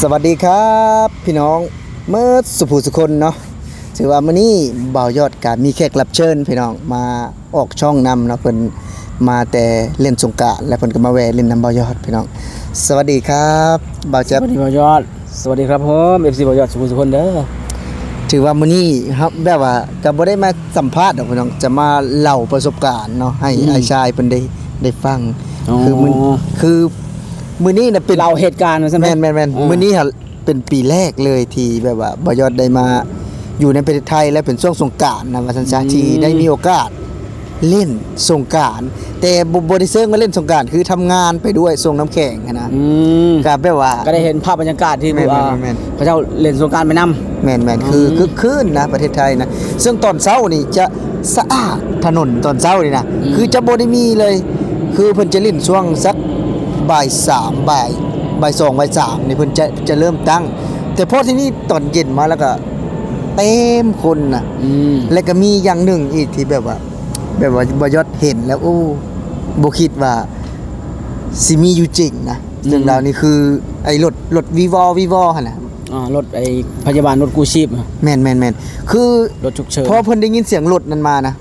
สวัสดีครับ พี่น้องเมื่อสุภูสุคนเนาะถือว่ามื้อนี้บ่าวยอดกามีแขกรับเชิญ พี่น้องมาออกช่องนำเนาะเพิ่นมาแต่เล่นสงกรานต์และเพิ่นก็มาแวะเล่นน้ำบ่าวยอดพี่น้อง สวัสดีครับบ่าวสจะวัสดีบ่าวยอด สวัสดีครับผมเอฟซีบ่าวยอดสุขุมสุคนเด้อถือว่ามื้อนี้ครับแบบว่าก็บ่ได้มาสัมภาษณ์ดอกพี่น้องจะมาเล่าประสบการณ์เนาะให้ไอ้ชายเพิ่นได้ได้ฟังคือมื้อคือ มื้อนี้น่ะเป็นเราเหตุการณ์มาใช่ไหมแม่นแม่นแม่นอ่ามื้อนี้ค่ะเป็นปีแรกเลยที่แบบว่าบอยอดได้มาอยู่ในประเทศไทยและเป็นช่วงสงกรารนะว่าสัญชาที่ได้มีโอกาสเล่นสงกรารแต่บ่บ่ได้เซิงมาเล่นสงกรารคือทำงานไปด้วยส่งน้ำแข็งอะนะอืมก็แบบว่า ก็ได้เห็นภาพบรรยากาศที่แม่นอ่าแม่นพระเจ้าเล่นสงกรารไปนำแม่นแม่นคือคือคืนนะประเทศไทยนะซึ่งตอนเช้านี่จะสะอาดถนนตอนเช้านี่นะคือจะบ่ได้มีเลย คือเพิ่นจะเล่นช่วงสัก บ่ายสามบ่ายบ่ายสองบ่ายสามนี่เพิ่นจะจะเริ่มตั้ง แต่พอที่นี่ตอนเย็นมาแล้วก็เต็มคนนะอืมแล้วก็มีอย่างหนึ่งอีกที่แบบว่า แบบว่าบยศเห็นแล้วโอ้บ่คิดว่าสิมีอยู่จริงนะเรื่องราวนี้คือไอ้รถรถวีวอวีวอหั่นน่ะอ่ารถไอ้พยาบาลรถกู้ชีพอะแม่นแม่นแม่นคือรถฉุกเฉินพอเพิ่นได้ยินเสียงรถนั้นมานะ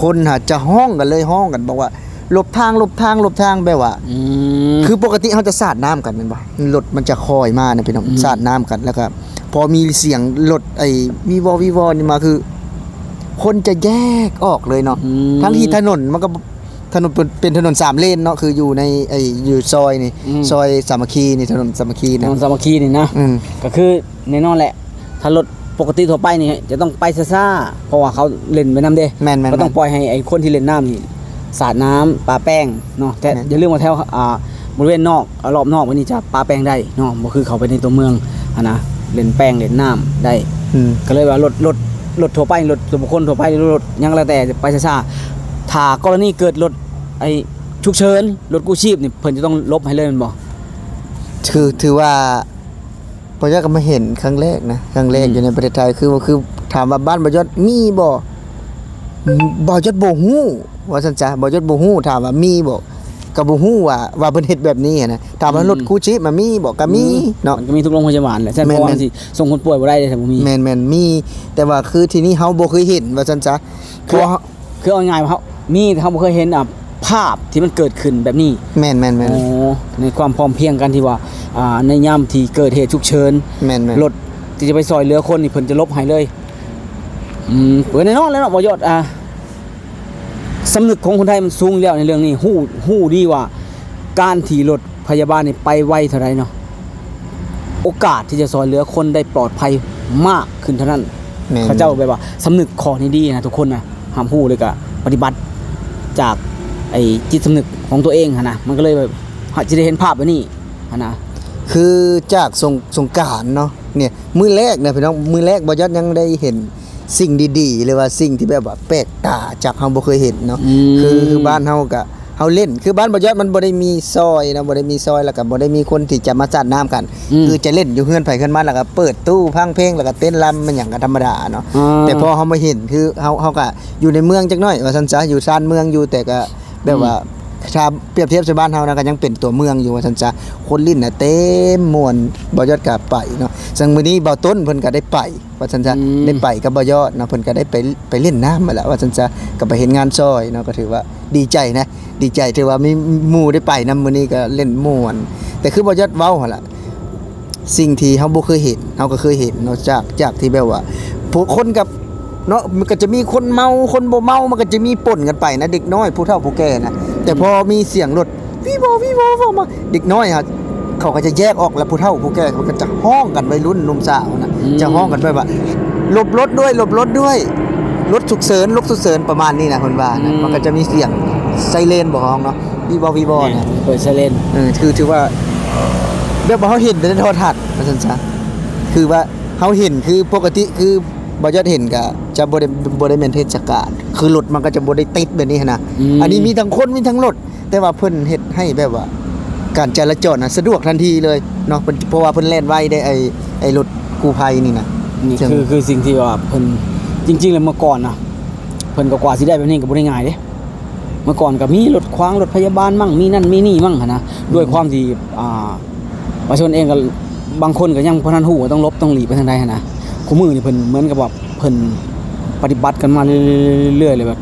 คนหาจะห้องกันเลยห้องกันบอกว่า หลบทางหลบทางหลบทางแบบว่า อืม คือปกติเขาจะสาดน้ำกันแม่นบ่รถมันจะคอยมานะพี่น้องอืมสาดน้ำกันแล้วก็พอมีเสียงรถไอ้วีวอวีวอนี่มาคือ คนจะแยกออกเลยเนาะมทั้งที่ถนนมันก็ถนนเป็นเป็นถนนสามเลนเนาะคืออยู่ในไอ้อยู่ซอยนี่อืม ซอยสามัคคีนี่ถนนสามัคคีถนะนนสามัคคีนี่นะ อืม ก็คือแน่นอนแหละ ถ้ารถปกติทั่วไปนี่จะต้องไปซ่าๆเพราะว่าเขาเล่นไปน้ำเด้แม่นแม่นก็ต้องปล่อยให้ไอ้คนที่เล่นน้ำนี่ สาดน้ำปาแป้งเนาะแต่แม่น อย่าลืมว่าแถวอ่าบริเวณนอกอ่ารอบนอกวันนี้จะปาแป้งได้เนาะบ่คือเขาไปในตัวเมืองอะนะเล่นแป้งเล่นน้ำได้ อืมก็เลยว่ารถรถรถทั่วไปรถส่วนบุคคลทั่วไปหรือรถหยังแล้วแต่ไปซ่าๆถ้ากรณีเกิดรถไอ้ฉุกเฉินรถกู้ชีพนี่เพิ่นจะต้องลบให้เลยแมันบ่ คือถือว่าปอยอดก็มาเห็นครั้งแรกนะครั้งแรกอืม อยู่ในประเทศไทยคือว่าคือถามว่าบ้านบอยอดมีบ่อืมบอยอดบ่ฮู้ ว่าซั่นจ้ะบอยอดบ่ฮู้ถามว่ามีบ่ก็บ่ฮู้ว่าว่าเพิ่นเฮ็ดแบบนี้อะนะถามว่ารถกู้ชีพมันมีบ่ก็มีเนาะมันก็มีทุกโรงพยาบาลแหละใช่เพแม่นราะว่าแม่นมันสิส่งคนป่วยบ่ได้เลยถ้าบ่มีแม่นแม่นมี แต่ว่าคือที่นี่เฮาบ่เคยเห็นว่าซั่นจ้ะเพคือราะว่าคือเอาง่ายๆว่าเขามีแต่เขาบ่เคยเห็นอะภาพที่มันเกิดขึ้นแบบนี้แม่นแม่นแม่นโอ้ในความพร้อมเพรียงกันที่ว่าอ่าในยามที่เกิดเหตุฉุกเฉินแม่นแม่นรถที่จะไปซอยเหลือคนนี่เพิ่นจะลบให้เลยอืมเปิดแน่นอนแล้วเนาะบ่ยอดอ่า สำนึกของคนไทยมันสูงแล้วในเรื่องนี้ฮู้ฮู้ดีว่า การที่รถพยาบาลนี่ไปไวเท่าไรเนาะโอกาสที่จะซอยเหลือคนได้ปลอดภัยมากขึ้นเท่านั้นแม่นเขาเจ้าแบบว่าสำนึกข้อนี้ดีนะทุกคนนะห้ามพูดเลยก็ปฏิบัติจากไอ้จิตสำนึกของตัวเองหั้นนะมันก็เลยแบบจะได้เห็นภาพแบบนี้หั้นนะคือจากสงสงกรารเนาะเนี่ยมื้อแรกเนี่ยพี่น้องมื้อแรกบ่ยอดยังได้เห็น สิ่งดีๆ หรือว่าสิ่งที่แบบว่าแปลกตาจากเฮาบ่เคยเห็นเนาะมคือคือบ้านเฮาก็เฮาเล่น คือบ้านบ่ยอดมันบ่ได้มีซอยนะบ่ได้มีซอยแล้วก็บ่ได้มีคนที่จะมาจัดน้ำกัน คือจะเล่นอยู่เฮือนไผเฮือนมันแล้วก็เปิดตู้พังเพลงแล้วก็เต้นรำมันหยังก็ธรรมดาเนาะอ่าแต่พอเฮามาเห็นคือเฮาเฮาก็อยู่ในเมืองจักหน่อยว่าซั่นซะอยู่ชานเมืองอยู่แต่ก็แบบว่า ถ้าเปรียบเทียบกับบ้านเฮานะก็ยังเป็นตัวเมืองอยู่ว่าซั่นซะคนลิ้นน่ะเต็มม่วนบ่ยอดก็ไปเนาะซึ่งมื้อนี้เบาต้นเพิ่นก็ได้ไปว่าซั่นซะอืมได้ไปกับบ่ยอดเนาะเพิ่นก็ได้ไปไปเล่นน้ำมาแล้วว่าซั่นซะก็ไปเห็นงานซอยเนาะก็ถือว่าดีใจนะ ดีใจที่ว่ามีหมู่ได้ไปนํมื้อนี้ก็เล่นม่วน แต่คือบ่ยอดเว้าหั่นล่ะสิ่งที่เฮาบ่เคยเห็นเฮาก็เคยเห็นเนาะจากจากที่แบบว่าผู้คนกับ เนาะมันก็จะมีคนเมาคนบ่เมามันก็จะมีป่นกันไปนะเด็กน้อยผู้เฒ่าผู้แก่นะแต่พอมีเสียงรถวีโววีโววมาเด็กน้อยฮะเขาก็จะแยกออกแล้วผู้เฒ่าผู้แก่มันก็จะห้องกันวัยรุ่นหนุ่มสาวนะอืมจะห้องกันไปว่าหลบรถด้วยหลบรถด้วยรถฉุกเฉินรถฉุกเฉินประมาณนี้นะคนว่านะมันก็จะมีเสียงไซเรนบอกห้องเนาะวีโววีโวนะเปิดไซเรนเออคือถือว่าแบบว่าเขาเห็นในโทรทัศน์ว่าซั่นซะคือว่าเขาเห็นคือปกติคือ บ่ยอดเห็นก็จะบ่ได้บ่ได้แม่นเทศกาลคือรถมันก็จะบ่ได้ติดแบบนี้หั้นนะอันนี้มีทั้งคนมีทั้งรถแต่ว่าเพิ่นเฮ็ดให้แบบว่า การจราจรน่ะสะดวกทันทีเลยเนาะเพิ่นเพราะว่าเพิ่นแล่นไวได้ไอ้ไอ้รถกู้ภัยนี่นะนี่ใช่ไหมคือคือสิ่งที่ว่าเพิ่นจริง ๆ แล้วเมื่อก่อนนะเพิ่นก็กว่าสิได้แบบนี้ก็บ่ได้ง่ายเด้เมื่อก่อนก็มีรถขวางรถพยาบาลมั่งมีนั่นมีนี่มั่งหั้นนะด้วยความที่อ่าประชาชนเองก็บางคนก็ยังบ่ทันฮู้ว่าต้องลบต้องหลีกไปทางใดหันนะ คู่มือนี่เพิ่นเหมือนกับว่าเพิ่นปฏิบัติกันมาเรื่อยๆเลยแบบ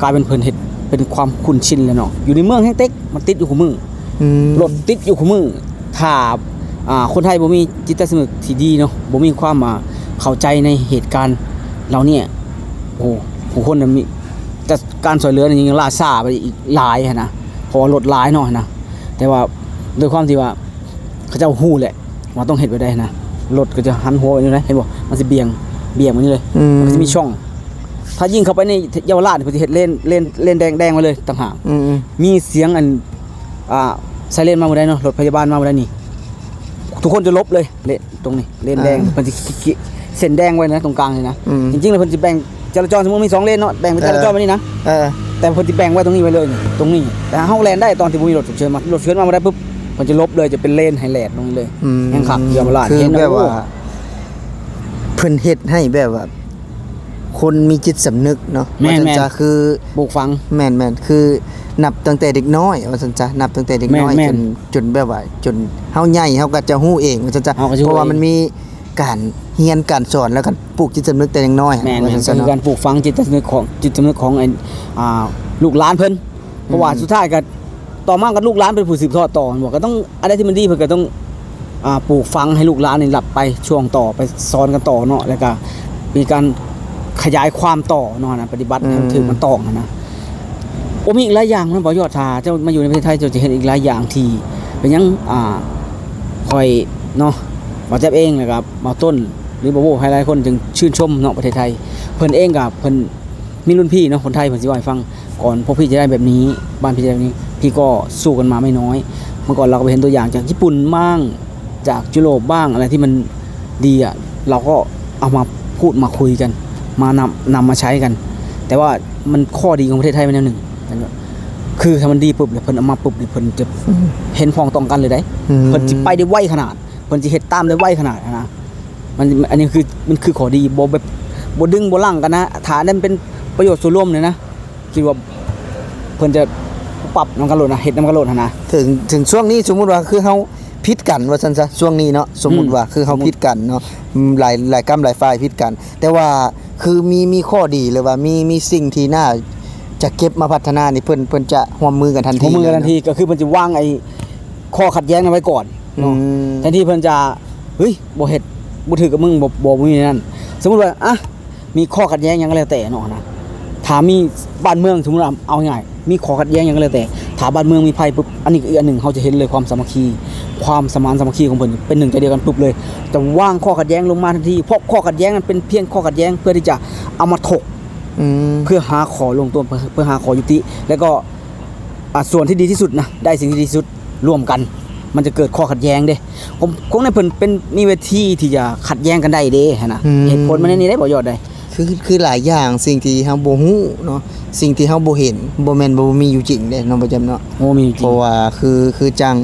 กลายเป็นเพิ่นเฮ็ดเป็นความคุ้นชินแล้วเนาะอยู่ในเมืองแห่งเต็กมันติดอยู่คู่มืออืมรถติดอยู่คู่มือถ้าอ่าคนไทยบ่มีจิตใต้สำนึกที่ดีเนาะบ่มีความอ่าเข้าใจในเหตุการณ์เหล่าเนี้โอ้ผู้คนน่ะมีแต่การช่วยเหลือนี่ยังล่าช้าไปอีกหลายหันนะเพราะว่ารถหลายเนาะหั้นนะแต่ว่าด้วยความที่ว่าเขาเจ้าฮู้แหละว่าต้องเฮ็ดไว้ได้นะ รถก็จะหันหัวไปนี่นะเห็นบ่มันสิเบี่ยงเบี่ยงมานี่เลยอืม มันก็จะมีช่อง ถ้ายิ่งเข้าไปในเยาวราชนี่เพิ่นสิเฮ็ดเลนเลนเลนแดงแดงมาเลยต่างหากอืมอืมมีเสียงอันอ่าไซเรนมาบ่ได้เนาะรถพยาบาลมาบ่ได้นี่ ทุกคนจะลบเลยเลนตรงนี้เลนแดงเพิ่นสิขีดเส้นแดงไว้นะ ตรงกลางเลยนะอืม จริงๆแล้วเพิ่นสิแบ่งจราจรสมมุติมีสองเลนเนาะแบ่งเป็นจราจรไว้นี่นะ เออ แต่เพิ่นสิแบ่งไว้ตรงนี้ไว้เลยนี่ตรงนี้ แต่เฮาแลนได้ตอนที่บ่มีรถฉุกเฉินมารถฉุกเฉินมาบ่ได้ปุ๊บ เพิ่นจะลบเลยจะเป็นเลนให้แลนตรงนี้เลยอืมยังขับเยาวราชคือเห็นแบบว่าโอ้เพิ่นเฮ็ดให้แบบว่า คนมีจิตสำนึกเนาะแม่นว่าแม่นจะคือปลูกฝัง แม่นแม่นคือนับตั้งแต่เด็กน้อยว่าซั่นจ้ะนับตั้งแต่เด็กน้อยแม่จนนจนแบบว่า จนเฮาใหญ่เฮาก็จะฮู้เองว่าซั่นจ้ะเฮาก็จะฮู้เพราะว่าเอง มันมีการเรียนการสอนแล้วก็ปลูกจิตสำนึกแต่ยังน้อยแม่นว่าแม่ซั่นนก็ซะคือการเนาะปลูกฝังจิตสำนึกของจิตสำนึกของไอ้อ่าลูกหลานเพิ่นเพราะว่าสุดท้ายก็ ต่อมาก็ลูกหลานเป็นผู้สืบทอดต่อบอกก็ต้องอะไรที่มันดีเพิ่นก็ต้องอปลูกฝังให้ลูกหลานนี่หลับไปช่วงต่อไปสอนกันต่อเนาะแล้วก็มีการขยายความต่อเนาะนะปฏิบัติถึงมันต่อนะนะโอ้มีอีกหลายอย่างนะบ่ยอดทาเจ้ามาอยู่ในประเทศไทยเจ้าจะเห็นอีกหลายอย่างที่เป็นยังอ่าคอยเนาะบ่าเจ็บเองนะครับบ่าต้นหรือบ่โบหลายคนจึงชื่นชมเนาะประเทศไทย เพิ่นเองกับเพิ่นมีรุ่นพี่เนาะคนไทยเพิ่นสิว่าให้ฟังก่อนพวกพี่จะได้แบบนี้บ้านพี่จะได้แบบนี้ พี่ก็สู้กันมาไม่น้อย เมื่อก่อนเราก็ไปเห็นตัวอย่างจากญี่ปุ่นบ้างจากยุโรปบ้างอะไรที่มันดีอะเราก็เอามาพูดมาคุยกัน มานำนำมาใช้กัน แต่ว่ามันข้อดีของประเทศไทยมันแนวหนึ่งนั่นก็คือถ้ามันดีปุ๊บแล้วเพิ่นเอามาปุ๊บแล้วเพิ่นจะเห็นพ้องต้องกันเลยได้อืมเพิ่นสิไปได้ไวขนาดเพิ่นสิเฮ็ดตามได้ไวขนาดนะมันอันนี้คือมันคือข้อดีบ่แบบบ่ดึงบ่ลั่งกันนะฐานนั้นเป็นประโยชน์ส่วนรวมเลยนะคิดว่าเพิ่นจะ ปรับนำกันโลดนะเฮ็ดนำกันโลดหั้นนะ ถึงถึงช่วงนี้สมมุติว่าคือเฮาพิดกันว่าซั่นซะช่วงนี้เนาะสมมุติว่าคือเฮาพิดกันเนาะอืมหลายหลายกรรมหลายฝ่ายพิดกัน แต่ว่าคือมีมีข้อดีเลยว่ามีมีสิ่งที่น่าจะเก็บมาพัฒนานี่เพิ่นเพิ่นจะร่วมมือกันทันที หัวมือกันทันทีก็คือเพิ่นจะวางไอ้ข้อขัดแย้งนั้นไว้ก่อนอืเนาะมแทนที่เพิ่นจะเฮ้ยบ่เฮ็ดบ่ถือกับมึงบ่บ่บ่มีนั่นสมมุติว่าอะมีข้อขัดแย้งหยังก็แล้วแต่เนาะนะ ถ้ามีบ้านเมืองสมมุติว่าเอาง่ายๆมีข้อขัดแย้งหยังก็แล้วแต่ถ้าบ้านเมืองมีภัยปุ๊บอันนี้ก็อีกอันหนึ่งเขาจะเห็นเลยความสามัคคี ความสมานสามัคคีของเพิ่นเป็นหนึ่งใจเดียวกันปุ๊บเลยจะวางข้อขัดแย้งลงมาทันทีเพราะข้อขัดแย้งนั้นเป็นเพียงข้อขัดแย้งเพื่อที่จะเอามาถกอืมเพื่อหาขอลงตัวเพื่อเพื่อหาขอยุติ แล้วก็อะส่วนที่ดีที่สุดนะได้สิ่งที่ดีที่สุดร่วมกัน มันจะเกิดข้อขัดแย้งเด้ผมคงในเพิ่นเป็นมีเวทีที่จะขัดแย้งกันได้เด้ฮะนะเหตุผลมันในนี้ได้บ่ยอดได้ คือคือหลายอย่างสิ่งที่เฮาบ่ฮู้เนาะสิ่งที่เฮาบ่เห็นบ่แม่นบ่มีอยู่จริงเด้เนาะประจำเนาะโอ้มีจเพริงราะว่าคือคือจัง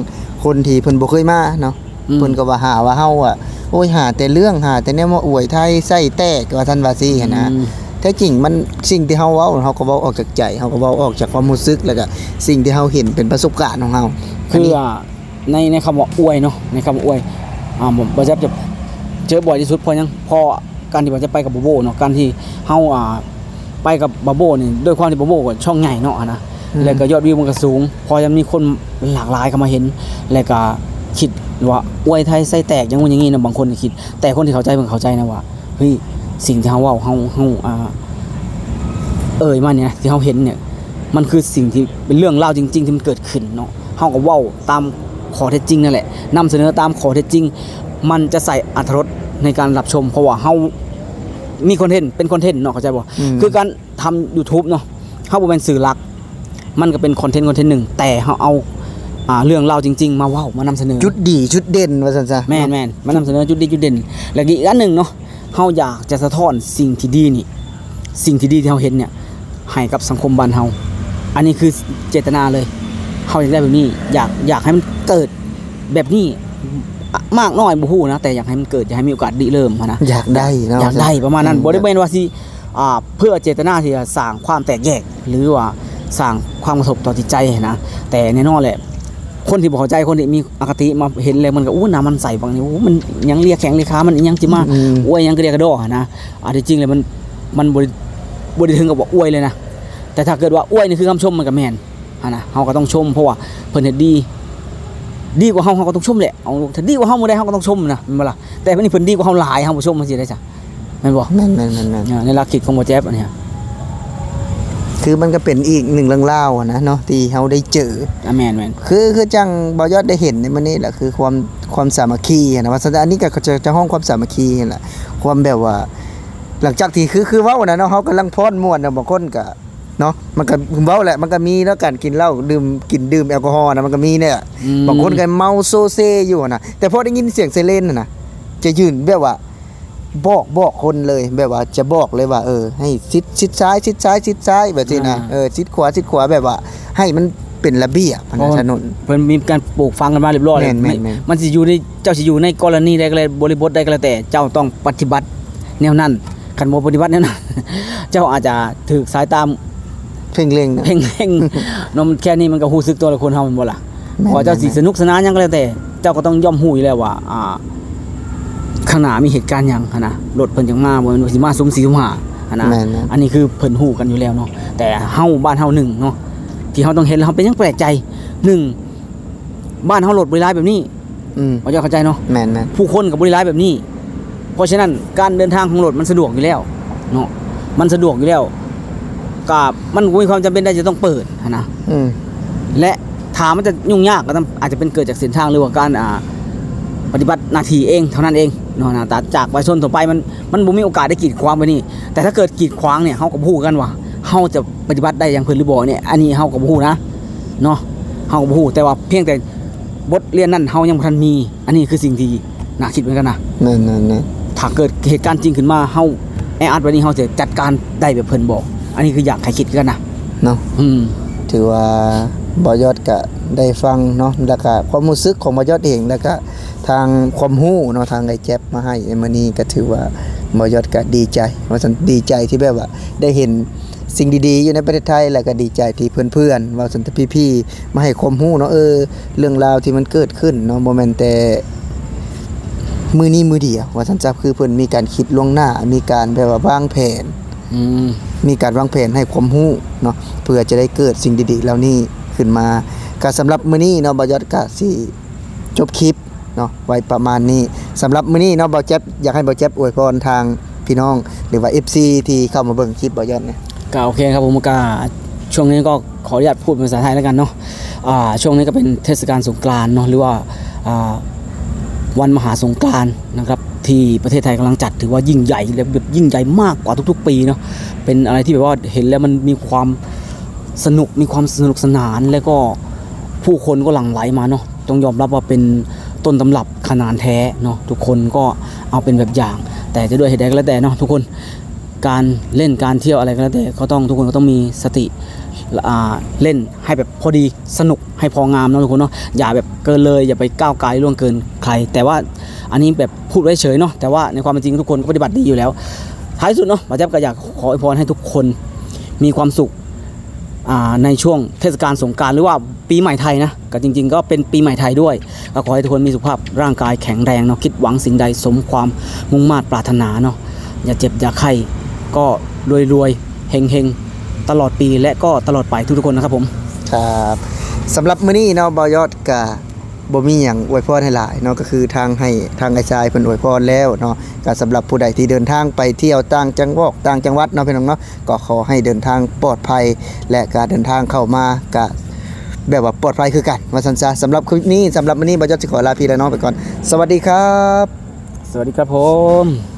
คนที่เพิ่นบ่เคยมาเนาะอืม เพิ่นก็ว่าหาว่าเฮาอะโอ้ยหาแต่เรื่องหาแต่แนวมาอวยไทยไส้แตกว่าท่านว่าซี่หันนะ อืม แท้จริงมันสิ่งที่เฮาเว้าเฮาก็เว้าออกจากใจเฮาก็เว้าออกจากความรู้สึกแล้วก็สิ่งที่เฮาเห็นเป็นประสบการณ์ของเฮาคืออะในในคำว่าอวยเนาะในคำว่าอวยอ่าผมบ่จะจะเจอบ่อยที่สุดเพราะหยังเพอ การที่ว่าจะไปกับโบโบเนาะการที่เฮาอ่าไปกับบาโบนี่ด้วยความที่บาโบก็ช่องใหญ่เนาะนะแล้วก็ยอดวิวมันก็สูง พอจะมีคนหลากหลายเข้ามาเห็น แล้วก็คิดว่าอวยไทยไส้แตกอยังงู้นอย่างงี้นะบางคนก็คิด แต่คนที่เข้าใจมันเข้าใจนะว่าเฮ้ยสิ่งที่เฮาเว้าเฮาเฮาอ่าเอ่ยมาเนี่ยที่เฮาเห็นเนี่ยมันคือสิ่งที่เป็นเรื่องเล่าวจริง ๆ ที่มันเกิดขึ้นเนาะเฮาก็เว้าตามข้อเท็จจริงนั่นแหละนำเสนอตามข้อเท็จจริง มันจะใส่อรรถรสในการรับชม เพราะว่าเฮา มีคอนเทนต์เป็นคอนเทนต์เนาะเข้าใจบ่มคือการทำ YouTube เนาะเฮาบ่เป็นสื่อหลัก มันก็เป็นคอนเทนต์คอนเทนต์หนึ่งแต่เฮาเอาอ่าเรื่องเล่าวจริง ๆ มาเว้ามานำเสนอ จุดดีจุดเด่นว่าซั่นซะแม่นแม่นมานำเสนอจุดดีจุดเด่น และอีกอันหนึ่งเนาะเฮาอยากจะสะท้อนสิ่งที่ดีนี่ สิ่งที่ดีที่เฮาเห็นเนี่ยให้กับสังคมบ้านเฮาอันนี้คือเจตนาเลยเฮาอยากได้แบบนี้ อยากอยากให้มันเกิดแบบนี้อะ มากน้อยบ่ฮู้นะแต่อยากให้มันเกิดอยากให้มีโอกาสดีเริ่มหั้นนะอยากได้เนาะอยากได้ประมาณนั้นอืบ่ได้เป็นว่าสิอ่าเพื่อเจตนาที่จะสร้างความแตกแยก หรือว่าสร้างความกระทบต่อจิตใจนะแต่แน่นอนแหละคนที่บ่เข้าใจคนที่มีอคติมาเห็นแล้วมันก็อู้น้ำมันใสบางนี่อู้มันยังเลียแข็งเลียขามันยังสิมาอืมอวยยังก็เรียกกระดอกอะนะอ่าที่จริงเลยมันมันบ่ได้บ่ได้ถึงกับว่าอวยเลยนะแต่ถ้าเกิดว่าอวยนี่คือคำชมมันก็แม่นอะนะเฮาก็ต้องชมเพราะว่าเพิ่นเฮ็ดดี ดีกว่าเฮาเฮาก็ต้องชมแหละเอาถ้าดีกว่าเฮาบ่ได้เฮาก็ต้องชมนะแม่นบ่ล่ะแต่วันนี้เพิ่นดีกว่าเฮาหลายเฮาบ่ชมมันสิได้จ้ะแม่นบ่แม่นแม่นแม่นแม่นเนี่ยในหลักคิดของบ่แจ๊บอันเนี้ยคือมันก็เป็นอีกหนึ่งเรื่องเล่าวอะนะเนาะที่เฮาได้เจอ อะแม่นแม่นคือคือจังบอยอดได้เห็นในมันนี่แหละคือความความสามัคคีอะนะว่าสันอันนี้ก็จะจะห้องความสามัคคีนั่นแหละความแบบว่า หลังจากที่คือคือเว้านะเนาะเขากำลังพอนม่วนนะบางคนก็ เนาะมันก็เว้าแหละมันก็มีแล้วการกินเหล้าดื่มกินดื่มแอลกอฮอล์นะมันก็มีเนี่ยอืม บางคนก็เมาโซเซอยู่อะนะแต่พอได้ยินเสียงไซเรนน่ะนะจะยืนแบบว่า บอกบอกคนเลยแบบว่าจะบอกเลยว่า เออ ให้ชิดชิดซ้ายชิดซ้ายชิดซ้ายแบบนี้นะเออชิดขวาชิดขวาแบบว่า ให้มันเป็นระเบียบนะถนน เพิ่นมีการปลูกฟังกันมาเรียบร้อยแม่นแม่นไม่แม่น มันสิอยู่ในเจ้าสิอยู่ในกรณีใดก็แล้วบริบทใดก็แล้วแต่เจ้าต้องปฏิบัติแนวนั้นคันบ่ปฏิบัติแนวนั้น เจ้าอาจจะถูกสายตาม เพ่งเล็งนะเพ่งเพ่งนมแค่นี้มันก็ฮู้สึกตัวละคนเฮาแมันบ่ล่ะแม่นพอเจ้าสิแม่นสนุกสนานหยังก็แล้วแต่ เจ้าก็ต้องย่อมฮู้อยู่แล้วว่า อ่าข้างหน้ามีเหตุการณ์หยังหันนะรถเพิ่นจังมาบ่แม่นว่าสิมาซุ่ม4ซุ่ม5หันนะแม่นแม่นอันนี้คือเพิ่นฮู้กันอยู่แล้วเนาะแต่เฮาบ้านเฮาหนึ่งเนาะที่เฮาต้องเห็นแล้วเฮาเป็นหยังแปลกใจหนึ่งบ้านเฮารถบริร้ายแบบนี้ อืมบ่จะเข้าใจเนาะแม่นแม่นผู้คนกับบริร้ายแบบนี้ เพราะฉะนั้นการเดินทางของรถมันสะดวกอยู่แล้วเนาะมันสะดวกอยู่แล้ว กับมันมีความจำเป็นได้จะต้องเปิดหั้นนะอืมและถามมันจะยุ่งยากก็ต้องอาจจะเป็นเกิดจากเส้นทางหรือว่าการอ่าปฏิบัติหน้าที่เองเท่านั้นเองเนาะนะแต่จากประชาชนทั่วไปมันมันบ่มีโอกาสได้กีดขวางไปนี่ แต่ถ้าเกิดกีดขวางเนี่ยเฮาก็บ่ฮู้กันว่าเฮาจะปฏิบัติได้อย่างเพิ่นหรือบ่เนี่ยอันนี้เฮาก็บ่ฮู้นะเนาะเฮาก็บ่ฮู้แต่ว่าเพียงแต่บทเรียนนั้นเฮายังบ่ทันมี อันนี้คือสิ่งที่น่าคิดเหมือนกันนะแม่นแม่นแม่นถ้าเกิดเหตุการณ์จริงขึ้นมาเฮาแออัดไว้นี่เฮาจะจัดการได้แบบเพิ่นบอก อันนี้คืออยากให้คิดกันนะเนาะอืมถือว่าบอยอดก็ได้ฟังเนาะแล้วก็ความรู้สึกของบอยอดเองแล้วก็ทางความรู้เนาะทางไอ้แจ๊บมาให้ในมื้อนี้ก็ถือว่าบอยอดก็ดีใจว่าซั่นดีใจที่แบบว่าได้เห็นสิ่งดีๆ อยู่ในประเทศไทยแล้วก็ดีใจที่เพื่อนๆว่าสันตพี่ๆมาให้ความรู้เนาะเออ เรื่องราวที่มันเกิดขึ้นเนาะบ่แม่นแต่มือนี้มือเดียวว่าสันจับคือเพิ่นมีการคิดล่วงหน้ามีการแบบว่าวางแผนอื มมีการวางแผนให้ความรู้เนาะเพื่อจะได้เกิดสิ่งดีๆเหล่านี้ขึ้นมาก็สำหรับมื้อนี้เนาะบ่ยอดก็สิจบคลิปเนาะไว้ประมาณนี้สำหรับมื้อนี้เนาะบ่แจ๊บอยากให้บ่แจ๊บอวยพรทางพี่น้อง หรือว่า FC ที่เข้ามาเบิ่งคลิปบ่ยอดเนี่ยก็โอเคครับผมก็ช่วงนี้ก็ขออนุญาตพูดเป็นภาษาไทยแล้วกันเนาะอ่าช่วงนี้ก็เป็นเทศกาลสงกรานต์เนาะหรือว่าอ่าวันมหาสงกรานต์นะครับ ที่ประเทศไทยกำลังจัดถือว่ายิ่งใหญ่และแบบยิ่งใหญ่มากกว่าทุก ๆ ปีเนาะเป็นอะไรที่แบบว่าเห็นแล้วมันมีความสนุกมีความสนุกสนานแล้วก็ผู้คนก็หลั่งไหลมาเนาะต้องยอมรับว่าเป็นต้นตำรับขนาดแท้เนาะทุกคนก็เอาเป็นแบบอย่าง แต่จะด้วยเหตุใดก็แล้วแต่เนาะทุกคนการเล่นการเที่ยวอะไรก็แล้วแต่ก็ต้องทุกคนก็ต้องมีสติ เล่นให้แบบพอดีสนุกให้พองามนะทุกคนเนาะอย่าแบบเกินเลยอย่าไปก้าวไกลล่วงเกินใคร แต่ว่าอันนี้แบบพูดไว้เฉยเนาะแต่ว่าในความเป็นจริงทุกคนก็ปฏิบัติดีอยู่แล้ว ท้ายสุดเนาะป้าแจ๊บก็อยากขออวยพรให้ทุกคนมีความสุขในช่วงเทศกาลสงการหรือว่าปีใหม่ไทยนะก็จริง ๆ ก็เป็นปีใหม่ไทยด้วยก็ขอให้ทุกคนมีสุขภาพร่างกายแข็งแรงเนาะคิดหวังสิ่งใดสมความมุ่งมา่ปรารถนาเนาะอย่าเจ็บอย่าไข้ก็รวยรวยๆเฮงเฮงๆ ตลอดปีและก็ตลอดไปทุกๆคนนะครับผม ครับสำหรับมื้อนี้เนาะบ่ยอดก็บ่มีหยังอวยพรให้หลายเนาะก็คือทางให้ทางไอ้ชายเพิ่นอวยพรแล้วเนาะก็สำหรับผู้ใดที่เดินทางไปเที่ยวต่างจังหวัดต่างจังหวัดเนาะพี่น้องเนาะก็ขอให้เดินทางปลอดภัย และการเดินทางเข้ามาก็แบบว่าปลอดภัยคือกันว่าซั่นซะสำหรับคลิปนี้สำหรับมื้อนี้บ่ยอดสิขอลาพี่และน้องไปก่อน สวัสดีครับ สวัสดีครับผม